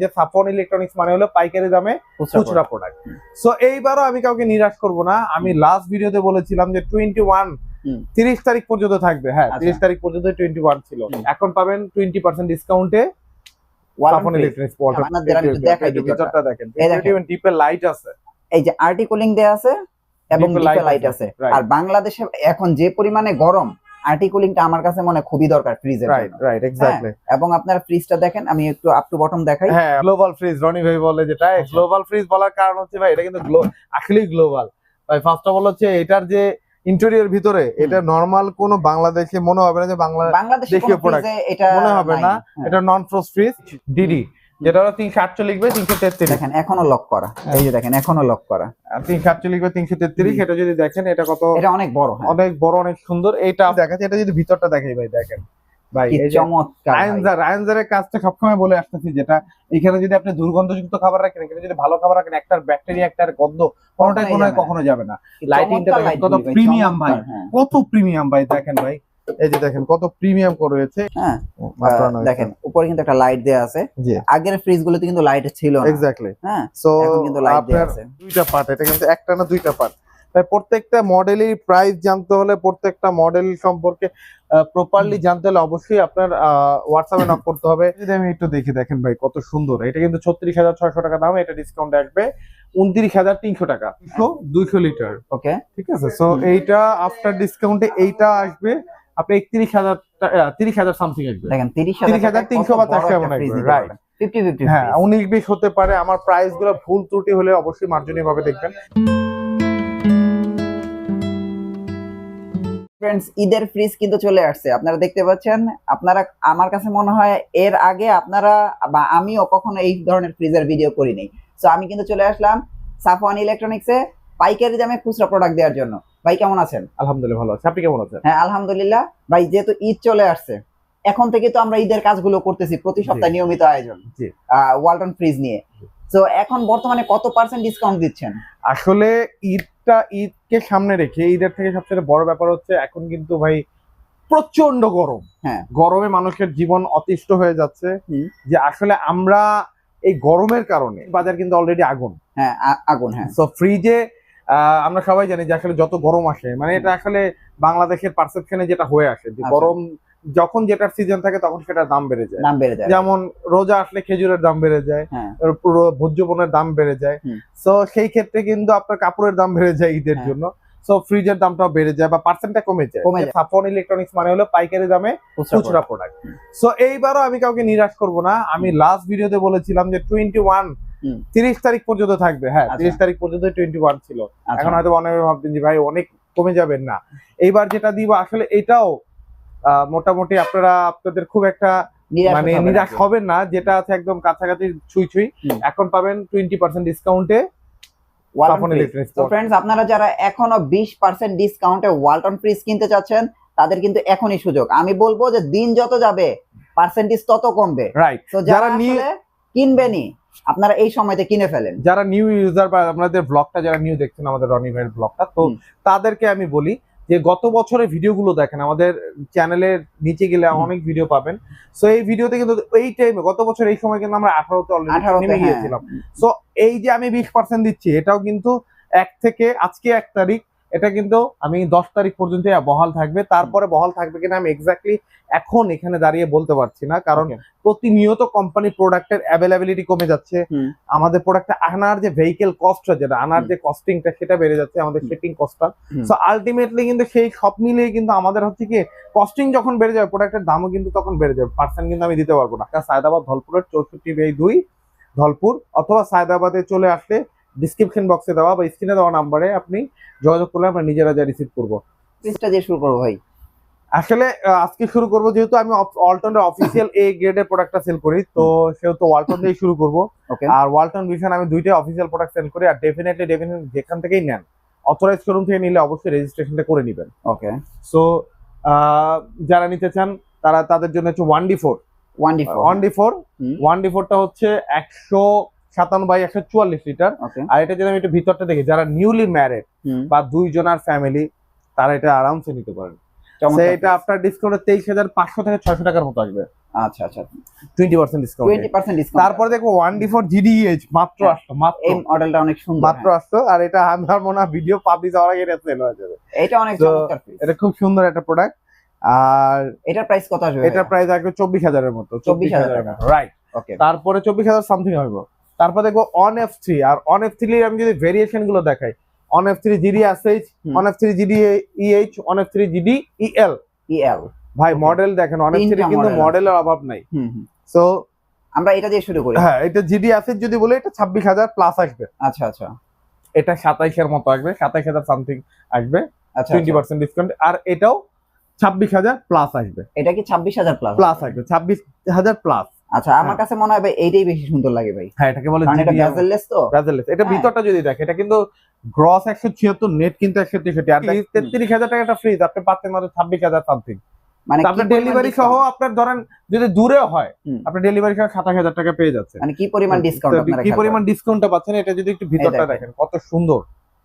যে সাফন ইলেকট্রনিক্স মানে হলো পাইকারি দামে খুচরা প্রোডাক্ট সো এইবারও আমি কাউকে নিরাশ করব না। আমি লাস্ট ভিডিওতে বলেছিলাম যে টোয়েন্টি ওয়ান। তিরিশ তারিখ পর্যন্ত থাকবে। হ্যাঁ আচ্ছা। তিরিশ তারিখ পর্যন্ত টোয়েন্টি ওয়ান ছিল এখন পাবেন টোয়েন্টি পার্সেন্ট ডিসকাউন্টে সাফন ইলেকট্রনিক্স ভিতরটা। ভিতরটা দেখেন। ডিপে লাইট আছে। এই যে আর্টিকুলিং দেয়া আছে এবং লাইট আছে। আর বাংলাদেশে এখন যে পরিমাণে গরম আর্টিকুলিংটা আমার কাছে মনে খুবই দরকার ফ্রিজের রাইট রাইট এক্স্যাক্টলি এবং আপনার ফ্রিজটা দেখেন আমি একটু আপ টু বটম দেখাই। হ্যাঁ গ্লোবাল ফ্রিজ রনি ভাই বলে যেটা আচ্ছা। গ্লোবাল ফ্রিজ বলার কারণ হচ্ছে ভাই এটা কিন্তু আসলেই গ্লোবাল ভাই ফার্স্ট অফ অল হচ্ছে এটার যে ইন্টেরিয়র ভিতরে এটা নর্মাল কোনো বাংলাদেশে মনে হবে না যে বাংলা বাংলাদেশে দেশীয় কোনো এটা মনে হবে না হ্যাঁ। এটা নন ফ্রোস্ট ফ্রিজ ডিডি যেটা হলো তিনশো বাই তিনশো তেত্রিশ। দেখেন এখনও লক করা। হ্যাঁ। এই যে দেখেন এখনও লক করা। তিনশো বাই তিনশো তেত্রিশ এটা যদি দেখেন এটা কত? এটা অনেক বড় হ্যাঁ। অনেক বড় অনেক সুন্দর। এইটা দেখাচ্ছে এটা যদি ভিতরটা দেখাই ভাই দেখেন। ভাই চমৎকার রায়নজার রায়নজারের কাজটা সবসময় বলে আসতেছি যেটা এখানে যদি আপনি দুর্গন্ধযুক্ত খাবার রাখেন এখানে যদি ভালো খাবার রাখেন একটার ব্যাকটেরিয়া একটার গন্ধ কোনোটাই কোনো কখনো যাবে না। লাইটিংটা কত প্রিমিয়াম ভাই হ্যাঁ। কত প্রিমিয়াম ভাই দেখেন ভাই। এই যে দেখেন কত প্রিমিয়াম করে রয়েছে। হ্যাঁ দেখেন উপরে কিন্তু একটা লাইট দেয়া আছে। আগের ফ্রিজ গুলোতে কিন্তু লাইট ছিল না। এক্স্যাক্টলি হ্যাঁ সো কিন্তু লাইট দেয়া আপনার আছে। দুইটা পার্ট এটা কিন্তু একটা না দুইটা পার্ট তাই প্রত্যেকটা মডেলের প্রাইস জানতে হলে প্রত্যেকটা মডেল সম্পর্কে প্রপারলি জানতে হলে অবশ্যই আপনার হোয়াটসঅ্যাপে নক করতে হবে। যদি আমি একটু দেখি দেখেন ভাই কত সুন্দর। এটা কিন্তু ছত্রিশ হাজার ছয়শো টাকা দাম এটা ডিসকাউন্ট আসবে উনত্রিশ হাজার তিনশো টাকা। দুইশো লিটার ওকে ঠিক আছে? সো এইটা আফটার ডিসকাউন্টে এইটা আসবে। আপনি একত্রিশ হাজার তিরিশ হাজার সামথিং আসবে দেখেন তিরিশ 30,300 বা 400 এমন হ্যাঁ উনিশ বিশ হতে পারে আমার প্রাইসগুলো ভুল ত্রুটি হলে অবশ্যই মার্জনীয় ভাবে দেখবেন। ফ্রেন্ডস ঈদের ফ্রিজ কিন্তু চলে আসছে। আপনারা দেখতে পাচ্ছেন আপনারা আমার কাছে মনে হয় এর আগে আপনারা বা আমিও কখনো এই ধরনের ফ্রিজের ভিডিও করিনি। সো আমি কিন্তু চলে আসলাম সাফওয়ান ইলেকট্রনিক্সে পাইকারি দামে খুচরা প্রোডাক্ট দেওয়ার জন্য। ভাই কেমন আছেন? আলহামদুলিল্লাহ ভালো আছে। আপনি কেমন আছেন? হ্যাঁ আলহামদুলিল্লাহ। ভাই যেহেতু ঈদ চলে আসছে এখন থেকে তো আমরা ঈদের কাজগুলো করতেছি প্রতি সপ্তাহে নিয়মিত আয়োজন। ওয়ালটন ফ্রিজ নিয়ে। তো এখন বর্তমানে কত পার্সেন্ট ডিসকাউন্ট দিচ্ছেন? আসলে ঈদটা ঈদকে সামনে রেখে ঈদের থেকে সবচেয়ে বড় ব্যাপার হচ্ছে এখন কিন্তু ভাই প্রচণ্ড গরম। হ্যাঁ। গরমে মানুষের জীবন অতিষ্ঠ হয়ে যাচ্ছে। যে আসলে আমরা এই গরমের কারণে বাজার কিন্তু অলরেডি আগুন। হ্যাঁ আগুন হ্যাঁ। সো ফ্রিজে আমরা সবাই জানি যে আসলে যত গরম আসে মানে এটা আসলে বাংলাদেশের পারসেপশনে যেটা হয়ে আসে যে আচ্ছা। গরম যখন যেটার সিজন থাকে তখন সেটার দাম বেড়ে যায় দাম বেড়ে যায় যেমন রোজা আসলে খেজুরের দাম বেড়ে যায় হ্যাঁ পুরো ভোজ্য পণ্যের দাম বেড়ে যায়। সো সেই ক্ষেত্রে কিন্তু আপনার কাপড়ের দাম বেড়ে যায় ঈদের হ্যাঁ। জন্য সো ফ্রিজের দামটাও বেড়ে যায় বা পার্সেন্টটা কমে যায় কমে যায়। সাফন ইলেকট্রনিক্স মানে হলো পাইকারি দামে খুচরা প্রোডাক্ট সো এইবারও আমি কাউকে নিরাশ করব না আমি লাস্ট ভিডিওতে বলেছিলাম যে টোয়েন্টি ওয়ান। তিরিশ তারিখ পর্যন্ত থাকবে হ্যাঁ আচ্ছা। তিরিশ তারিখ পর্যন্ত টোয়েন্টি ওয়ান ছিল। আচ্ছা। এখন হয়তো অনেকে ভাবছেন যে ভাই অনেক কমে যাবেন না। এইবার যেটা দিব আসলে এটাও মোটামুটি আপনারা আপনাদের খুব একটা মানে। নিরাশ হবেন না যেটা আছে একদম কাছাকাছি ছুঁই ছুঁই। এখন পাবেন টোয়েন্টি পার্সেন্ট ডিসকাউন্টে আপনারা যারা এখনও বিশ পার্সেন্ট ডিসকাউন্টে ওয়ালটন ফ্রিজ কিনতে চাচ্ছেন তাদের কিন্তু এখনই সুযোগ। আমি বলব যে দিন যত যাবে পার্সেন্টেজ তত কমবে। রাইট তো যারা কিনবেনই আপনারা এই সময়তে কিনে ফেলেন। যারা নিউ ইউজার বা আপনাদের ব্লগটা যারা নিউ দেখছেন আমাদের রনি ভাইয়ের ব্লগটা তো তাদেরকে আমি বলি যে গত বছরের ভিডিওগুলো দেখেন আমাদের চ্যানেলের নিচে গেলে অনেক ভিডিও পাবেন। সো এই ভিডিওতে কিন্তু এই টাইমে গত বছর এই সময় কিন্তু আমরা আঠারোতে অলরেডি নেমে হ্যাঁ। গিয়েছিলাম। সো এই যে আমি বিশ পার্সেন্ট দিচ্ছি এটাও কিন্তু এক থেকে আজকে এক তারিখ এটা কিন্তু আমি দশ তারিখ পর্যন্ত বহাল থাকবে। তারপরে বহাল থাকবে কিনা আমি এক্স্যাক্টলি এখন এখানে দাঁড়িয়ে বলতে পারছি না। কারণ প্রতিনিয়ত কোম্পানি প্রোডাক্টের অ্যাভেলেবিলিটি কমে যাচ্ছে। আমাদের প্রোডাক্টটা আনার যে ভেহিকেল কস্টটা যেটা আনার যে কস্টিংটা সেটা বেড়ে যাচ্ছে আমাদের। শিপিং কস্টটা সো আলটিমেটলি কিন্তু সেই সব মিলিয়ে কিন্তু আমাদের হচ্ছে কি কস্টিং যখন বেড়ে যাবে প্রোডাক্টের দামও কিন্তু তখন বেড়ে যাবে। পার্সেন্ট কিন্তু আমি দিতে পারব না। সায়দাবাদ ধলপুরের চৌষট্টি বাই দুই ধলপুর অথবা সায়দাবাদে চলে আসলে ডিসক্রিপশন বক্সে দেওয়া বা স্ক্রিনে দেওয়া নাম্বারে আপনি যোগাযোগ করলে আমরা নিজেরা যা রিসিভ করব। ফ্রিজটা দিয়ে শুরু করব ভাই। আসলে আজকে শুরু করব যেহেতু আমি ওয়ালটনের অফিসিয়াল এ গ্রেডের প্রোডাক্টটা সেল করি তো সেহেতু ওয়ালটন দিয়ে শুরু করব। ওকে আর ওয়ালটন ভিশন আমি দুইটা অফিসিয়াল প্রোডাক্ট সেল করি আর ডেফিনেটলি ডেফিনেটলি যেখান থেকেই নেন অথরাইজ শোরুম থেকে নিলে অবশ্যই রেজিস্ট্রেশনটা করে নেবেন। ওকে সো যারা নিতে চান তারা তাদের জন্য হচ্ছে one D four one D one D four. One D ফোরটা হচ্ছে একশো সাতান্ন বাই একশো চুয়াল্লিশ লিটার। আর এটা যদি আমি একটু ভিতরটা দেখি যারা নিউলি ম্যারেড বা দুইজনার ফ্যামিলি তারা এটা আরামসে নিতে পারেন। সেটা আপনার ডিসকাউন্টে তেইশ হাজার পাঁচশো থেকে ছয়শো টাকার মতো আসবে। আচ্ছা আচ্ছা। Twenty percent discount twenty percent discount তারপরে দেখো ওয়ান ডি ফোর জিডিএইচ মাত্র হ্যাঁ। আসলো মাত্র। এই মডেলটা অনেক সুন্দর মাত্র আর এটা আমার মনে হয় ভিডিও পাবলিশ হওয়ার আগে এটা সেল হয়ে যাবে। এটা অনেক চমৎকার এটা খুব সুন্দর একটা প্রোডাক্ট আর এটার প্রাইস কত আসবে এটার প্রাইস আসবে চব্বিশ হাজারের মতো চব্বিশ 24,000 হাজারের টাকা। রাইট ওকে তারপরে চব্বিশ হাজার সামথিং হইব। তারপর দেখব অন এফ থ্রি আর অন এফ থ্রি আমি যদি ভেরিয়েশনগুলো দেখাই on F three GD SH. On F three GD EH on F three GD EL EL ভাই মডেল দেখেন অন এফ থ্রি কিন্তু মডেলের অভাব নাই। সো আমরা এটা দিয়ে শুরু করি। হ্যাঁ এটা জিডি এস এসএইচ যদি বলে এটা ছাব্বিশ হাজার প্লাস আসবে। আচ্ছা আচ্ছা। এটা সাতাইশের মতো আসবে সাতাইশ হাজার সামথিং আসবে টোয়েন্টি। পার্সেন্ট ডিসকাউন্ট আর এটাও ছাব্বিশ হাজার প্লাস আসবে। এটা কি ছাব্বিশ হাজার প্লাস প্লাস আসবে? ছাব্বিশ হাজার প্লাস আচ্ছা আমার কাছে মনে হয় ভাই এইটাই বেশি সুন্দর লাগে ভাই। হ্যাঁ এটাকে বলে এটা GDM বেজেললেস তো। ব্রাজিলের এটা হ্যাঁ। ভিতরটা যদি দেখে এটা কিন্তু গ্রস একশো ছিয়াত্তর নেট কিন্তু একশো তেষট্টি আর তেত্রিশ হাজার টাকা একটা ফ্রিজ আপনি পাচ্ছেন মাত্র ছাব্বিশ হাজার সামথিং মানে আপনার ডেলিভারি সহ আপনার ধরেন যদি দূরে হয় হুম। আপনার ডেলিভারি সহ সাতাশ হাজার টাকা পেয়ে যাচ্ছে। মানে কি পরিমাণ ডিসকাউন্ট আপনারা কি পরিমাণ ডিসকাউন্টটা পাচ্ছেন এটা যদি একটু ভিতরটা দেখেন। কত সুন্দর।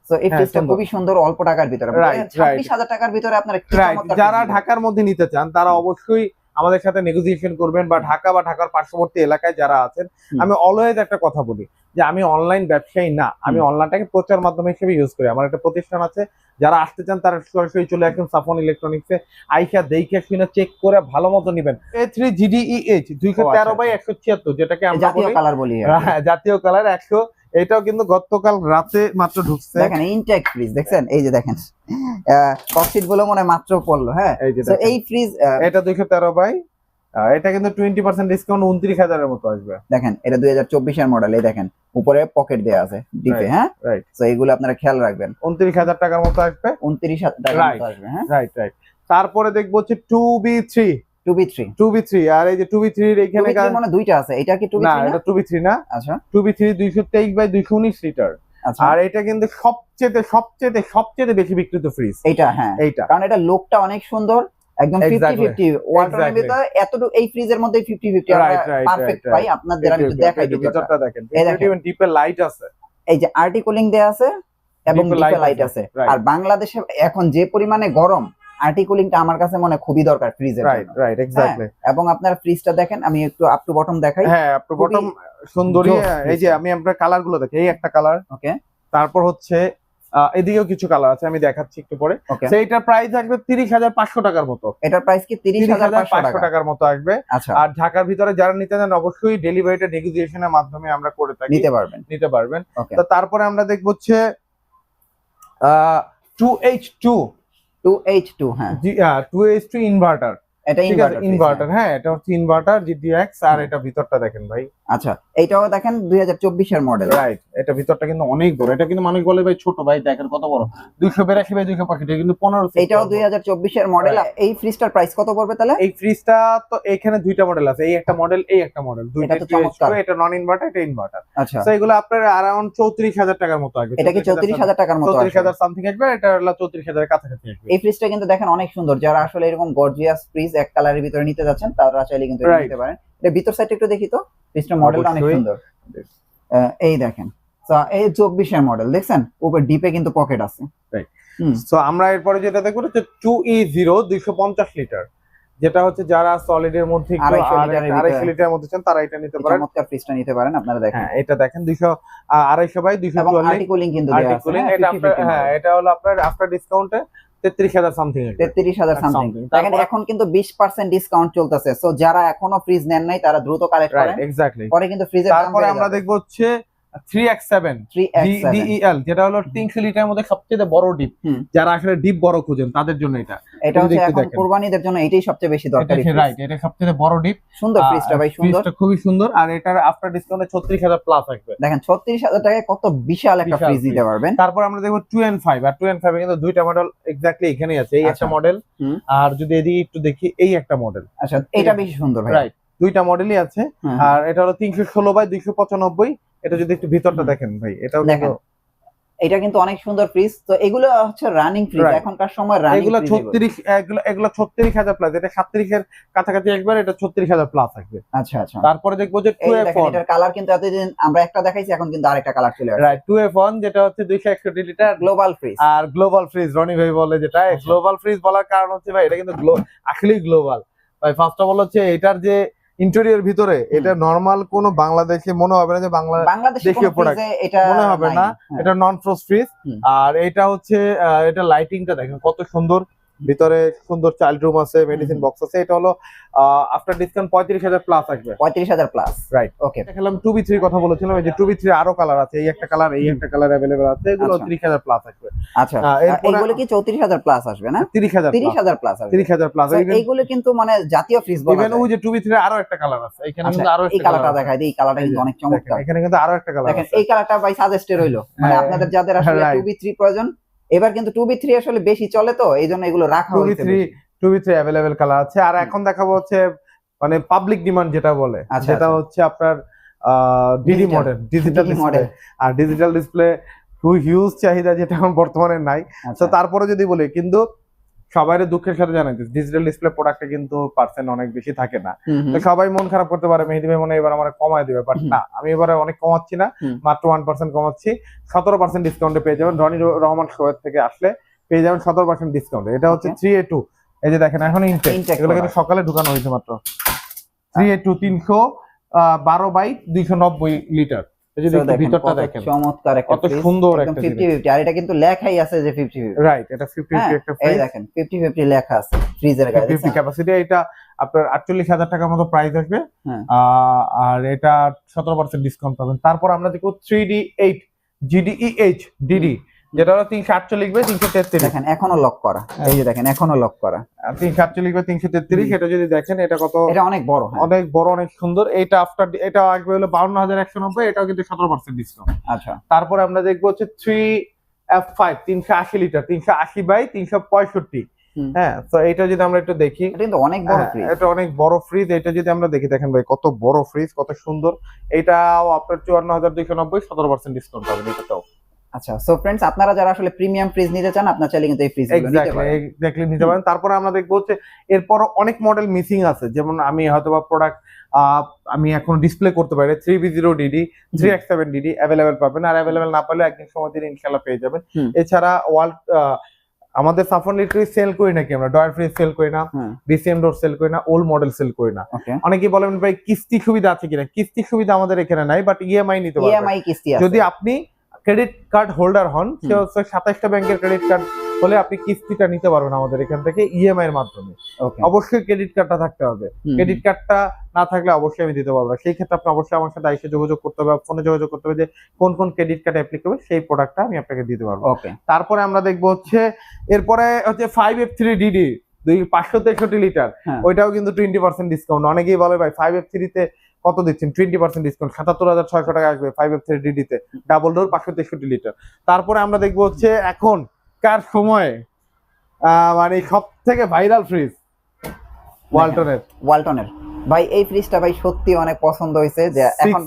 তো এই হ্যাঁ, ফ্রিজটা খুবই সুন্দর অল্প টাকার ভিতরে। Right, right. ছাব্বিশ হাজার টাকার ভিতরে আপনারা কি যারা ঢাকার মধ্যে নিতে চান তারা অবশ্যই আমাদের সাথে নেগোসিয়েশন করবেন বা ঢাকা বা ঢাকার পার্শ্ববর্তী এলাকায় যারা আছেন আমি অলওয়েজ একটা কথা বলি যে আমি অনলাইন ব্যবসায়ী না আমি। অনলাইনটাকে প্রচার মাধ্যম হিসেবে ইউজ করি। আমার একটা প্রতিষ্ঠান আছে যারা আসতে চান তারা সরাসরি চলে আসবেন সাফন ইলেকট্রনিক্সে আইসা দেখে শুনে চেক করে ভালো মতো নিবেন। এ থ্রি জিডিইএইচ দুইশো তেরো আচ্ছা, বাই একশো ছিয়াত্তর যেটাকে আমরা জাতীয় কালার বলি হ্যাঁ, জাতীয় কালার একশো এটাও কিন্তু গতকাল রাতে মাত্র ঢুকছে। দেখেন ইনটেক ফ্রিজ দেখছেন? এই যে দেখেন। ককশিটগুলো মনে মাত্র পড়ল হ্যাঁ? এই তো এই ফ্রিজ এটা দুইশো তেরো বাই আহ, এটা কিন্তু টোয়েন্টি পার্সেন্ট ডিসকাউন্ট উনত্রিশ হাজারের মতো আসবে। দেখেন এটা দুই হাজার চব্বিশের মডেল এই দেখেন। উপরে পকেট দেওয়া আছে ডিপে হ্যাঁ? right. তো এইগুলো আপনারা খেয়াল রাখবেন। উনত্রিশ হাজার টাকার মতো আসবে। উনত্রিশ হাজার টাকা মতো আসবে হ্যাঁ? রাইট রাইট তারপরে দেখব হচ্ছে টু আর এই যে টু বি এখানে মানে দুইটা আছে এটা কি না এটা আচ্ছা। By litre. আচ্ছা। আর এটা কিন্তু সবচেয়ে সবচেয়ে সবচেয়ে বেশি বিক্রিত ফ্রিজ এইটা হ্যাঁ। এইটা। কারণ এটা লোকটা অনেক সুন্দর একদম ওয়াটারের. এতটুকু এই ফ্রিজের মধ্যে পারফেক্ট পাই। আপনাদের আমি দেখাই ভিতরটা দেখেন। লাইট আছে। এই যে আরটিকোলিং দেয়া আছে এবং ডিপে লাইট আছে, আছে। আর বাংলাদেশে এখন যে পরিমাণে গরম আরটি কুলিংটা আমার কাছে মনে খুবই দরকার ফ্রিজের রাইট রাইট এক্স্যাক্টলি এবং আপনার ফ্রিজটা দেখেন আমি একটু আপ টু বটম দেখাই। হ্যাঁ আপনি খুবই বটম সুন্দরী এই যে আমি আপনার কালারগুলো দেখি এই একটা কালার ওকে তারপর হচ্ছে এদিকেও কিছু কালার আছে আমি দেখাচ্ছি একটু পরে। ওকে সেইটার প্রাইস আসবে তিরিশ হাজার পাঁচশো টাকার মতো। এটার প্রাইস কি তিরিশ হাজার পাঁচশো টাকার মতো আসবে। আচ্ছা। আর ঢাকার ভিতরে যারা নিতে চান অবশ্যই ডেলিভারিটা নেগোসিয়েশনের মাধ্যমে আমরা করে থাকি। নিতে পারবেন। নিতে পারবেন। তো তারপরে আমরা দেখব হচ্ছে two H two two H two হ্যাঁ টু এইচ টু ইনভার্টার এটা ইনভার্টার ইনভার্টার হ্যাঁ এটা হচ্ছে ইনভার্টার জিডিএক্স আর এটা ভিতরটা দেখেন ভাই। আচ্ছা এইটাও দেখেন দুই হাজার চব্বিশের মডেল রাইট এটা ভিতরটা কিন্তু অনেক বড়। এটা কিন্তু মানুষ বলে ভাই ছোট ভাই দেখেন কত বড়। দুইশো বেরাশি বাই দুইশো পঁয়ষট্টি এটা কিন্তু পনেরো feet এইটাও বড়। দুই হাজার চব্বিশের মডেল এই ফ্রিজটার প্রাইস কত পড়বে তাহলে? এই ফ্রিজটা তো এখানে দুইটা মডেল আছে। এই একটা মডেল এই একটা মডেল দুইটা চমৎকার। এটা নন ইনভার্টার এটা ইনভার্টার আচ্ছা। তো এগুলো আপনার চৌত্রিশ হাজার টাকার মতো আসবে। এটা কি চৌত্রিশ হাজার টাকার মতো চৌত্রিশ আসবে? হাজার সামথিং আসবে এটা হলো চৌত্রিশ হাজারের কাছাকাছি আসবে। এই ফ্রিজটা কিন্তু দেখেন অনেক সুন্দর। যারা আসলে এরকম গর্জিয়াস ফ্রিজ এক কালারের ভিতরে নিতে যাচ্ছেন তারা চাইলে কিন্তু নিতে পারেন। এটা ভিতর সাইড একটু দেখি তো। ফ্রিজটার মডেলটা অনেক সুন্দর। এই দেখেন। এই চব্বিশের মডেল দেখছেন? উপর ডিপে কিন্তু পকেট আছে। তো আমরা এরপরে যেটা দেখব হচ্ছে টু ই জিরো দুইশো পঞ্চাশ লিটার যেটা হচ্ছে যারা সলিড এর মধ্যে আড়াইশো। লিটারের মধ্যে চান তারা এটা নিতে পারেন। চমৎকার ফ্রিজটা নিতে পারেন আপনারা দেখেন। হ্যাঁ এটা দেখেন দুইশো আড়াইশো বাই দুইশো আর্টিকুলিং কিন্তু দেয়া আছে আর্টিকুলিং হ্যাঁ, এটা 50 আপনার 50 হ্যাঁ এটা হলো আপনার আফটার ডিসকাউন্টে এখন কিন্তু বিশ পার্সেন্ট ডিসকাউন্ট চলতেছে। সো যারা এখনও ফ্রিজ নেন নাই তারা দ্রুত কালেক্ট করেন। পরে কিন্তু ফ্রিজের তারপরে আমরা দেখব হচ্ছে থ্রি এক্স সেভেন ডিইএল যেটা হলো তিনশো লিটারের মধ্যে সবচেয়ে বড় ডিপ। যারা আসলে ডিপ বড় খুঁজেন তাদের জন্য এটা। এটা হচ্ছে এখন কোরবানিদের জন্য এটাই সবচেয়ে বেশি দরকারি রাইট এটা সবচেয়ে বড় ডিপ। সুন্দর ফ্রিজটা ভাই সুন্দর। ফ্রিজটা খুবই সুন্দর আর এটার আফটার ডিসকাউন্টে প্লাস আসবে। দেখেন টাকায় কত বিশাল একটা ফ্রিজ নিতে পারবেন। তারপর আমরা দেখব টু এন ফাইভ আর টু এন ফাইভ কিন্তু দুইটা মডেল এক্স্যাক্টলি এখানেই আছে এই একটা আচ্ছা। মডেল আর যদি এদিকে একটু দেখি এই একটা মডেল আচ্ছা এটা বেশি সুন্দর ভাই। রাইট দুইটা মডেলই আছে। আর এটা হলো তিনশো ষোলো বাই দুইশো পঁচানব্বই এটা যদি একটু ভিতরটা দেখেন ভাই এটাও দেখেন। কিন্তু এটা কিন্তু অনেক সুন্দর ফ্রিজ তো এগুলো হচ্ছে রানিং ফ্রিজ এখনকার সময় রানিং এগুলো ছত্রিশ এগুলো এগুলো ছত্রিশ হাজার প্লাস এটা সাতত্রিশের কাছাকাছি একবার এটা ছত্রিশ হাজার প্লাস আসবে। আচ্ছা আচ্ছা। তারপরে দেখব যে টু এই এফ দেখেন ওয়ান এটার কালার কিন্তু এতদিন আমরা একটা দেখাইছি এখন কিন্তু আরেকটা কালার চলে আসছে। রাইট টু এফ ওয়ান যেটা হচ্ছে দুইশো একষট্টি লিটার গ্লোবাল ফ্রিজ আর গ্লোবাল ফ্রিজ রনি ভাই বলে যেটা আচ্ছা। গ্লোবাল ফ্রিজ বলার কারণ হচ্ছে ভাই এটা কিন্তু আসলেই গ্লোবাল ভাই ফার্স্ট অফ অল হচ্ছে এটার যে ইন্টেরিয়র ভিতরে এটা নর্মাল কোনো বাংলাদেশে মনে হবে না যে বাংলা বাংলাদেশে দেশীয় প্রোডাক্ট এটা মনে হবে না। এটা নন ফ্রোজ ফ্রিজ আর এটা হচ্ছে এটা লাইটিংটা দেখেন কত সুন্দর। ভিতরে সুন্দর চাইল্ড রুম আছে মেডিসিন বক্স আছে এটা হলো আফটার ডিসকাউন্ট পঁয়ত্রিশ হাজার প্লাস আসবে। পঁয়ত্রিশ হাজার প্লাস Right. ওকে দেখালাম টু বি থ্রি কথা বলেছিলাম এই যে টু বি থ্রি আরও কালার আছে এই একটা কালার এই একটা কালার অ্যাভেলেবেল আছে এগুলো আচ্ছা। ত্রিশ হাজার প্লাস আসবে। আচ্ছা। এইগুলো কি চৌত্রিশ হাজার প্লাস আসবে না? তিরিশ হাজার তিরিশ হাজার প্লাস তিরিশ হাজার প্লাস এইগুলো কিন্তু মানে জাতীয় ফ্রিজ ইভেন ওই যে টু বি থ্রি আরও একটা কালার আছে এখানে আচ্ছা, কিন্তু আরও এই কালারটা দিই এই কালারটা কিন্তু অনেক চমৎকার। এখানে কিন্তু আরও একটা কালার আছে। এই কালারটা বাই সাজেস্টেড হইল মানে হ্যাঁ, আপনাদের যাদের আসলে টু বি থ্রি প্রয়োজন এবার কিন্তু টু বি থ্রি আসলে বেশি চলে তো এই জন্য এগুলো রাখা টু বি হয়েছে three two B three available colour আছে। আর এখন দেখাবো হচ্ছে মানে পাবলিক ডিমান্ড যেটা বলে সেটা আচ্ছা। হচ্ছে আপনার DD model digital model display আর ডিজিটাল ডিসপ্লে টু হিউজ চাহিদা যেটা এখন বর্তমানে নাই। তো আচ্ছা, তারপরে যদি বলি কিন্তু সবাই দুঃখের সাথে জানাই ডিজিটাল ডিসপ্লে প্রোডাক্টে কিন্তু পার্সেন্ট অনেক বেশি থাকে না। তো সবাই মন খারাপ করতে পারে মেহেদি ভাই মনে এবার আমার কমায় দিবে বাট না আমি এবারে অনেক কমাচ্ছি না মাত্র ওয়ান পার্সেন্ট কমাচ্ছি। সতেরো পার্সেন্ট ডিসকাউন্টে পেয়ে যাবেন। রনি রহমান শোয়ের থেকে আসলে পেয়ে যাবেন সতেরো পার্সেন্ট ডিসকাউন্ট এটা হচ্ছে. থ্রি এ টু এই যে দেখেন এখন ইনটেক এগুলো কিন্তু সকালে ঢুকানো হয়েছে মাত্র। থ্রি এ টু তিনশো বারো বাই দুইশো নব্বই লিটার যদি So, একটু দেখেন ভিতরটা দেখেন। চমৎকার একটা কত সুন্দর একটা ফিফটি জিনিস। ফিফটি আর এটা কিন্তু লেখাই আছে যে রাইট এটা হ্যাঁ, একটা এই দেখেন ফিফটি ফিফটি লেখা আছে ফ্রিজের গায়ে ফিফটি ক্যাপাসিটি এটা আপনার আটচল্লিশ হাজার টাকার মতো প্রাইস আসবে। হ্যাঁ। আর এটা সতেরো পার্সেন্ট ডিসকাউন্ট পাবেন। তারপর আমরা দেখব three D eight H DD যেটা হলো তিনশো আটচল্লিশ বাই তিনশো তেত্রিশ। দেখেন এখনও লক করা। এই যে দেখেন এখনও লক করা। তিনশো আটচল্লিশ বাই তিনশো তেত্রিশ এটা যদি দেখেন এটা কত? এটা অনেক বড় হ্যাঁ। অনেক বড় অনেক সুন্দর। এটা আফটার এটা আসবে হলো বাউন্ন হাজার একশো নব্বই এটাও কিন্তু সতেরো পার্সেন্ট ডিসকাউন্ট আচ্ছা। তারপরে আমরা দেখব হচ্ছে থ্রি এফ ফাইভ তিনশো আশি লিটার তিনশো আশি বাই তিনশো পঁয়ষট্টি। হ্যাঁ তো এটা যদি আমরা একটু দেখি কিন্তু অনেক বড় হ্যাঁ, ফ্রিজ এটা অনেক বড় ফ্রিজ এটা যদি আমরা দেখি দেখেন ভাই কত বড় ফ্রিজ কত সুন্দর। এটাও আপনার চুয়ান্ন হাজার দুইশো নব্বই সতেরো পার্সেন্ট ডিসকাউন্ট পাবেন এটাতেও। আচ্ছা সো ফ্রেন্ডস আপনারা যারা আসলে প্রিমিয়াম ফ্রিজ নিতে চান আপনার চাইলে কিন্তু এই ফ্রিজ নিতে পারেন। এক্স্যাক্টলি নিতে পারেন। তারপরে আমরা দেখব হচ্ছে এরপর অনেক মডেল মিসিং আছে। যেমন আমি হয়তো বা প্রোডাক্ট আমি এখন ডিসপ্লে করতে পারি three B zero DD three X seven DD available পাবেন। আর অ্যাভেলেবেল না পেলে একদিন সময় দিন ইনশাল্লাহ পেয়ে যাবেন। এছাড়া ওয়ার্ল্ড আমাদের সাফন লিটারি সেল করি নাকি আমরা? ডয়ার ফ্রিজ সেল করি না বিসিএম ডোর সেল করি না ওল্ড মডেল সেল করি না। ওকে। অনেকেই বলেন ভাই কিস্তি সুবিধা আছে কিনা? কিস্তি সুবিধা আমাদের এখানে নাই বাট ইএমআই নিতে পারবেন। ইএমআই কিস্তি আছে। যদি আপনি ক্রেডিট কার্ড হোল্ডার হন সে হচ্ছে সাতাশটা ব্যাংকের ক্রেডিট কার্ড হলে আপনি কিস্তিটা নিতে পারবেন আমাদের এখান থেকে ইএমআই এর মাধ্যমে। অবশ্যই ক্রেডিট কার্ডটা থাকতে হবে। ক্রেডিট কার্ডটা না থাকলে অবশ্যই আমি দিতে পারব না। সেই ক্ষেত্রে আপনি অবশ্যই আমার সাথে এসে যোগাযোগ করতে হবে ফোনে যোগাযোগ করতে হবে যে কোন কোন ক্রেডিট কার্ড অ্যাপ্লিকেবল সেই প্রোডাক্টটা আমি আপনাকে দিতে পারব। ওকে তারপরে আমরা দেখব হচ্ছে এরপরে হচ্ছে ফাইভ এফ থ্রি ডিডি দুই পাঁচশো তেষট্টি লিটার হ্যাঁ। ওইটাও কিন্তু টোয়েন্টি পার্সেন্ট ডিসকাউন্ট অনেকেই বলে ভাই ফাইভ এফ থ্রিতে কত দিচ্ছেন? টোয়েন্টি পার্সেন্ট ডিসকাউন্ট সাতাত্তর হাজার ছয়শো টাকা আসবে ফাইভ এফ থ্রি ডিডিতে ডাবল ডোর পাঁচশো তেষট্টি লিটার তারপরে আমরা দেখব হচ্ছে এখন কার সময় মানে সব থেকে ভাইরাল ফ্রিজ ওয়ালটনের ওয়ালটনের ভাই এই ফ্রিজটা ভাই সত্যি অনেক পছন্দ হয়েছে যে এখন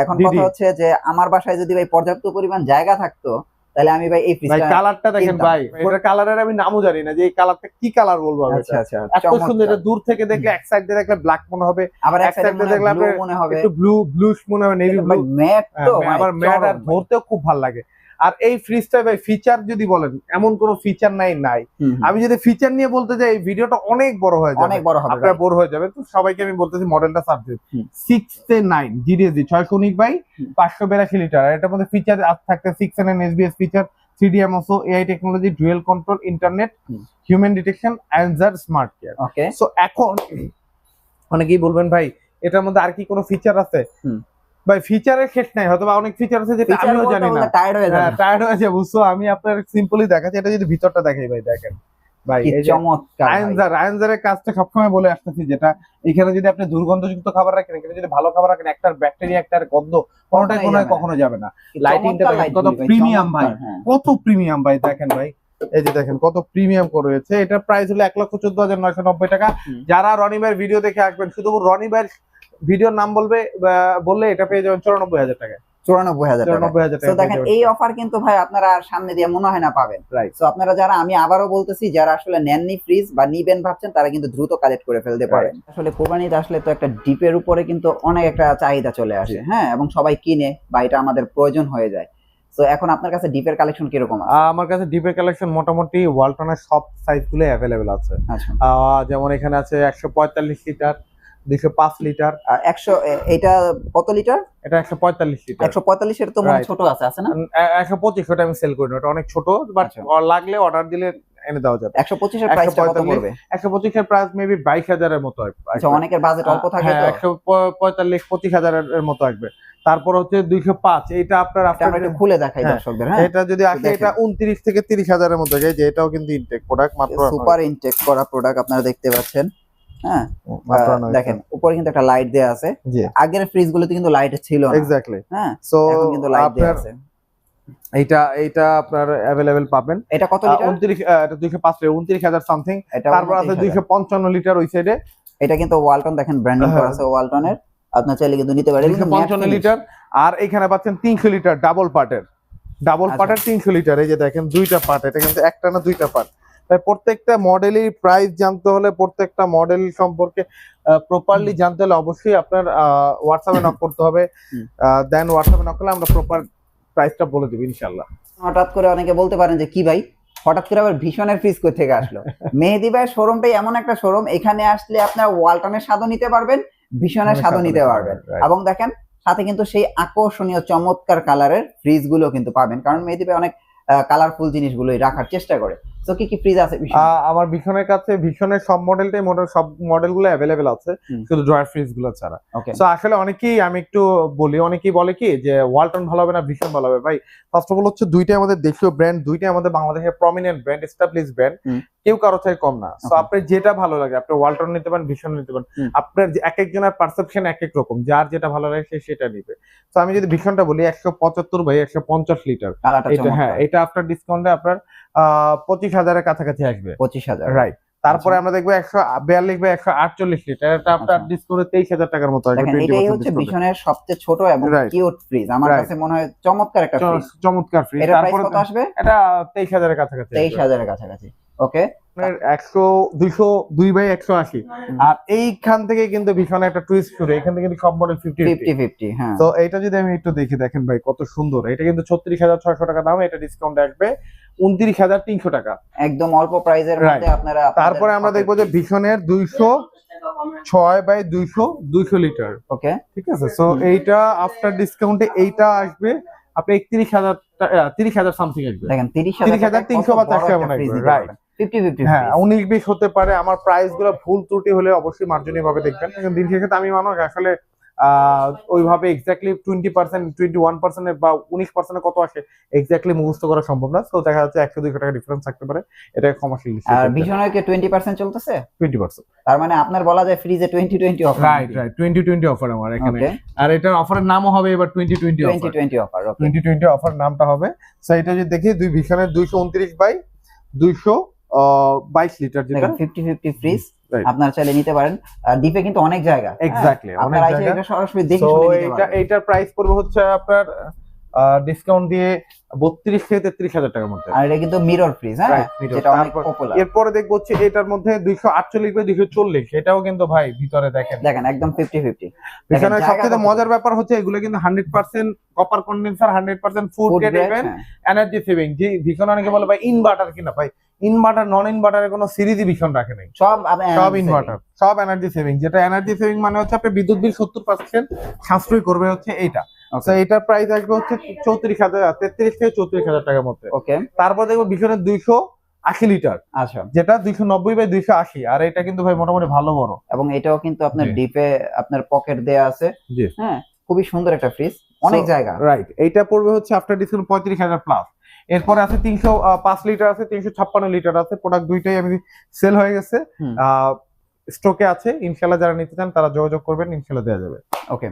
এখন কথা হচ্ছে যে আমার বাসায় যদি ভাই পর্যাপ্ত পরিমাণ জায়গা থাকতো তাহলে আমি ভাই এই ভাই কালারটা দেখেন ভাই পুরো কালারের আমি নামও জানি না যে এই কালারটা কি কালার বলব আমি আচ্ছা আচ্ছা এত সুন্দর এটা দূর থেকে দেখলে এক সাইড দিয়ে দেখলে ব্ল্যাক মনে হবে আবার এক সাইড দিয়ে দেখলে ব্লু মনে হবে। একটু ব্লু ব্লুশ মনে হবে নেভি ব্লু ম্যাট তো মানে আবার ম্যাট আর ধরতেও খুব ভালো লাগে। আর এই ফ্রিজটা ভাই ফিচার যদি বলেন এমন কোনো ফিচার নাই নাই। আমি যদি ফিচার নিয়ে বলতে যাই এই ভিডিওটা অনেক বড় হয়ে যাবে অনেক বড় হবে আপনারা। বোর হয়ে যাবে তো সবাইকে আমি বলতেছি মডেলটা সাবজেক্ট। সিক্স নাইন জিডিএসডি ছয়শো উনিশ বাই। পাঁচশো বিরাশি লিটার আর এটার মধ্যে ফিচার থাকতে six nine SBS feature three D এমওসো AI technology dual control internet human detection answer smart care okay so এখন অনেকেই বলবেন ভাই এটার মধ্যে আর কি কোনো ফিচার আছে। ভাই ফিচারের শেষ নাই হয়তো বা অনেক ফিচার আছে যেটা আমিও জানি না। টায়ার্ড হয়ে যাবে। টায়ার্ড হয়েছে বুঝছ? আমি আপনার সিম্পলি দেখাচ্ছি এটা যদি ভিতরটা দেখাই ভাই দেখেন। ভাই চমৎকার ভাই। আয়নজার কাজটা সবসময় বলে আসতেছি যেটা এখানে যদি আপনি দুর্গন্ধযুক্ত খাবার রাখেন এখানে যদি ভালো খাবার রাখেন একটার ব্যাকটেরিয়া একটার গন্ধ কোনোটাই কোনো কখনো যাবে না। lightingটা দেখেন, কত lighting ভাই, হ্যাঁ। কত প্রিমিয়াম ভাই দেখেন ভাই। এই যে দেখেন কত প্রিমিয়াম রয়েছে। এটার প্রাইস হলো এক লক্ষ চোদ্দ হাজার নয়শো নব্বই টাকা। যারা রনি ভাইয়ের ভিডিও দেখে আসবেন শুধু রনি ভাইয়ের ভিডিওর নাম বলবে বললে এটা পেয়ে যাবেন চুরানব্বই হাজার টাকা। চুরানব্বই হাজার টাকা দেখেন এই অফার কিন্তু ভাই আপনারা আর সামনে দিয়ে মনে হয় না পাবেন তো আপনারা যারা আমি আবারও বলতেছি যারা আসলে নেননি ফ্রিজ বা নিবেন ভাবছেন তারা কিন্তু দ্রুত কালেক্ট করে ফেলতে পারেন। আসলে কোরবানিতে আসলে তো একটা ডিপের উপরে কিন্তু অনেক একটা চাহিদা চলে আসে হ্যাঁ? এবং সবাই কিনে বা এটা আমাদের প্রয়োজন হয়ে যায়। তো এখন আপনার কাছে ডিপের কালেকশন কীরকম আছে? আমার কাছে ডিপের কালেকশন মোটামুটি ওয়ালটনের সব সাইজগুলো অ্যাভেলেবেল আছে। আচ্ছা। যেমন এখানে আছে একশো পঁয়তাল্লিশ লিটার দুইশো পাঁচ লিটার। একশো এটা কত লিটার? এটা একশো পঁয়তাল্লিশ লিটার। একশো পঁয়তাল্লিশের তো মনে ছোট আছে আছে না? একশো পঁচিশ ওটা আমি সেল করি না ওটা অনেক ছোট বাট আচ্ছা। লাগলে অর্ডার দিলে এনে দেওয়া যাবে। একশো পঁচিশের প্রাইসটা কত 145 পড়বে? একশো পঁচিশের প্রাইস মেবি বাইশ হাজারের মতো আচ্ছা অনেকের বাজেট অল্প থাকে হ্যাঁ একশো পঁয়তাল্লিশ পঁচিশ হাজারের মতো আসবে। তারপর হচ্ছে দুইশো পাঁচ এটা আপনার একটু খুলে দেখাই হ্যাঁ, দর্শকদের হ্যাঁ? এটা যদি আসে এটা উনত্রিশ থেকে তিরিশ হাজারের মতো যায় যে এটাও কিন্তু ইনটেক প্রোডাক্ট মাত্র সুপার ইনটেক করা প্রোডাক্ট আপনারা দেখতে পাচ্ছেন। হ্যাঁ? দেখেন উপরে কিন্তু একটা লাইট দেওয়া আছে। আগের ফ্রিজ গুলোতে কিন্তু লাইট ছিল না। এক্স্যাক্টলি হ্যাঁ? সো কিন্তু লাইট দেওয়া আছে। এইটা এইটা আপনার পাবেন। এটা কত লিটার এটা লিটার সামথিং তারপর আছে 29,000 দুইশো পঞ্চান্ন লিটার ওই সাইডে এটা কিন্তু ওয়ালটন দেখেন ব্র্যান্ডিং করা হ্যাঁ। আছে ওয়ালটনের আপনার চাইলে কিন্তু নিতে পারেন। লিটার আর এখানে পাচ্ছেন তিনশো লিটার ডাবল পার্টের ডাবল। পার্টের তিনশো লিটার এই যে দেখেন দুইটা পার্ট এটা কিন্তু একটা না দুইটা পার্ট তাই প্রত্যেকটা মডেলের প্রাইস জানতে হলে প্রত্যেকটা মডেল সম্পর্কে প্রপারলি জানতে হলে অবশ্যই আপনার হোয়াটসঅ্যাপে নক করতে হবে। দেন হোয়াটসঅ্যাপে নক করলে আমরা প্রপার প্রাইসটা বলে দেবো ইনশাল্লাহ হঠাৎ করে অনেকে বলতে পারেন যে কি ভাই? হঠাৎ করে আবার ভীষণের ফ্রিজ কই থেকে আসলো? মেহেদি ভাইয়ের শোরুমটাই এমন একটা শোরুম এখানে আসলে আপনার ওয়ালটনের স্বাদও নিতে পারবেন ভীষণের স্বাদও নিতে পারবেন। এবং দেখেন সাথে কিন্তু সেই আকর্ষণীয় চমৎকার কালারের ফ্রিজগুলো কিন্তু পাবেন। কারণ মেহেদি ভাই অনেক কালারফুল জিনিসগুলোই রাখার চেষ্টা করে। তো কি কি ফ্রিজ আছে আমার ভীষণের কাছে ভীষণের সব মডেলটাই মডেল সব মডেলগুলো অ্যাভেলেবেল আছে শুধু ড্রয়ার ফ্রিজগুলো ছাড়া. তো আসলে অনেকেই আমি একটু বলি অনেকেই বলে কি যে ওয়ালটন ভালো হবে না ভীষণ ভালো হবে। ভাই ফার্স্ট অফ অল হচ্ছে দুইটাই আমাদের দেশীয় ব্র্যান্ড দুইটাই আমাদের বাংলাদেশের প্রমিনেন্ট ব্র্যান্ড এস্টাবলিশ ব্র্যান্ড কেউ কারও থেকে কম না। Okay. আপনার যেটা ভালো লাগে আপনি ওয়ালটন নিতে পারেন ভীষণ নিতে পারেন। আপনার যে এক একজনের পারসেপশন এক এক রকম যার যেটা ভালো লাগে সে সেটা নিবে। তো আমি যদি ভীষণটা বলি একশো পঁচাত্তর বাই একশো পঞ্চাশ লিটার এটা হ্যাঁ এটা আপনার ডিসকাউন্টে আপনার পঁচিশ হাজারের কাছাকাছি আসবে। পঁচিশ হাজার। রাইট তারপরে আচ্ছা। আমরা দেখব একশো বিয়াল্লিশ বা একশো আটচল্লিশ লিটার। এটা আপনার আচ্ছা। ডিসকাউন্টে তেইশ হাজার টাকার মতো আসবে দেখেন 20% এটাই হচ্ছে। ভীষণের সবচেয়ে ছোট এবং কিউট ফ্রিজ আমার কাছে মনে হয় চমৎকার একটা ফ্রিজ চমৎকার ফ্রিজ তারপরে কত আসবে? এটা তেইশ হাজারের কাছাকাছি তেইশ হাজারের কাছাকাছি। ওকে একশো দুইশো দুই বাই একশো আশি। আর এইখান থেকে কিন্তু ভীষণ একটা টুইস্ট শুরু। এখান থেকে কিন্তু সব মডেল ফিফটি ফিফটি ফিফটি হ্যাঁ। তো এটা যদি আমি একটু দেখি দেখেন ভাই কত সুন্দর। এটা কিন্তু ছত্রিশ হাজার ছয়শো টাকা দাম। এটা ডিসকাউন্ট আসবে। উনত্রিশ হাজার তিনশো টাকা। একদম অল্প প্রাইজের মধ্যে আপনারা তারপরে আমরা দেখব যে ভীষণের দুইশো ছয় বাই দুইশো দুইশো লিটার। ওকে ঠিক আছে? সো এইটা আফটার ডিসকাউন্টে এইটা আসবে আপনি একত্রিশ হাজার তিরিশ হাজার সামথিং আসবে। দেখেন তিরিশ 30,300 বা 400 এমন আসবে, হ্যাঁ উনিশ বিশ হতে পারে। আমার প্রাইসগুলো ভুল ত্রুটি হলে অবশ্যই মার্জনীয় ভাবে দেখবেন। দিন শেষে আমি মানুষ আসলে ওইভাবে exactly twenty percent twenty one percent বা উনিশ পার্সেন্ট কত আসে এক্স্যাক্টলি মুখস্থ করা সম্ভব না। তো দেখা যাচ্ছে একশো দুইশো টাকা ডিফারেন্স থাকতে পারে। এটা কমার্শিয়াল আর ভীষণের কি টোয়েন্টি পার্সেন্ট চলতেছে? টোয়েন্টি পার্সেন্ট তার মানে আপনার বলা যায় ফ্রিজে twenty twenty offer right right twenty twenty offer আমার এখানে। আর এটার অফারের নামও হবে এবার twenty twenty twenty offer twenty offer twenty twenty offer নামটা হবে। সো এটা যদি দেখি দুই ভীষণের দুইশো উনত্রিশ বাই দুইশো বাইশ লিটার যেটা। Fifty fifty fridge. আপনারা চাইলে নিতে পারেন। ডিপে কিন্তু অনেক জায়গা। এক্স্যাক্টলি অনেক জায়গা। এটা সরাসরি দেখে শুনে নিতে এইটা পারবেন। এইটার প্রাইস পড়বে হচ্ছে আপনার ডিসকাউন্ট দিয়ে বত্রিশ থেকে তেত্রিশ হাজার টাকার মধ্যে। আর এটা কিন্তু মিরর ফ্রিজ হ্যাঁ? যেটা অনেক পপুলার এরপরে দেখব হচ্ছে এটার মধ্যে দুইশো আটচল্লিশ বাই দুইশো চল্লিশ এটাও কিন্তু ভাই ভিতরে দেখেন। দেখেন একদম ফিফটি ফিফটি এখানে সবচেয়ে মজার ব্যাপার হচ্ছে এগুলো কিন্তু hundred percent copper condenser hundred percent food grade. Energy saving যে ভীষণ অনেকে বলে ভাই ইনভার্টার কিনা ভাই ইনভার্টার নন ইনভার্টারের কোনো সিরিজই ভীষণ রাখে নাই। সব সব ইনভার্টার সব এনার্জি সেভিং যেটা এনার্জি সেভিং মানে হচ্ছে আপনি বিদ্যুৎ বিল সত্তর পার্সেন্ট সাশ্রয় করবে হচ্ছে এইটা. তো এটার প্রাইস আসবে হচ্ছে চৌত্রিশ হাজার তেত্রিশ থেকে চৌত্রিশ হাজার টাকার মধ্যে। ওকে তারপর দেখব ভীষণের দুইশো আশি লিটার আচ্ছা। যেটা দুইশো নব্বই বাই দুইশো আশি। আর এটা কিন্তু ভাই মোটামুটি ভালো বড়। এবং এটাও কিন্তু আপনার ডিপে আপনার পকেট দেয়া আছে। হ্যাঁ খুবই সুন্দর একটা ফ্রিজ অনেক জায়গা। রাইট এইটা পড়বে হচ্ছে আফটার ডিসকাউন্ট পঁয়ত্রিশ হাজার প্লাস এরপরে আছে তিনশো পাঁচ লিটার আছে তিনশো ছাপ্পান্ন লিটার আছে। প্রোডাক্ট দুইটাই আমি সেল হয়ে গেছে। স্টকে আছে। ইনশাল্লাহ যারা নিতে চান তারা যোগাযোগ করবেন ইনশাল্লাহ দেওয়া যাবে। ওকে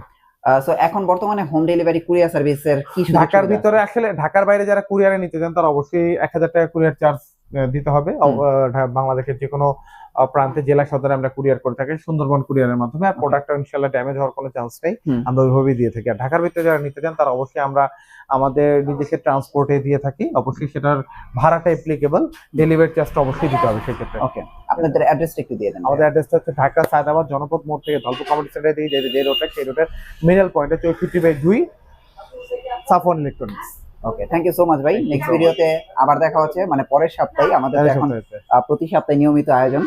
সো এখন বর্তমানে হোম ডেলিভারি কুরিয়ার সার্ভিসের কি ঢাকার ভিতরে আসলে ঢাকার বাইরে যারা কুরিয়ারে নিতে চান তারা অবশ্যই এক হাজার টাকা কুরিয়ার চার্জ দিতে হবে। বাংলাদেশের যে কোনো প্রান্তে জেলা সদরে আমরা কুরিয়ার করে থাকি। সুন্দরবন কুরিয়ারের মাধ্যমে। আর প্রোডাক্টটা ইনশাল্লাহ ড্যামেজ হওয়ার কোনো চান্স নেই। আমরা ওইভাবেই দিয়ে থাকি। আর ঢাকার ভিতরে যারা নিতে চান তারা অবশ্যই আমরা আমাদের নিজস্ব ট্রান্সপোর্টে দিয়ে থাকি। অবশ্যই সেটার ভাড়াটা অ্যাপ্লিকেবল ডেলিভারি চার্জটা অবশ্যই দিতে হবে সেক্ষেত্রে। ওকে আপনাদের অ্যাড্রেসটা একটু দিয়ে দেন আমাদের অ্যাড্রেসটা হচ্ছে ঢাকা সায়দাবাদ জনপদ মোড় থেকে ধলপুর কমিউনিটি সেন্টার দিয়ে যে- যে রোডটা সেই রোডের মিডল পয়েন্টে চৌষট্টি বাই দুই সাফন electronics okay thank you so much ভাই। নেক্সট ভিডিওতে আবার দেখা হচ্ছে। মানে পরের সপ্তাহে আমাদের এখন প্রতি সপ্তাহে নিয়মিত আয়োজন।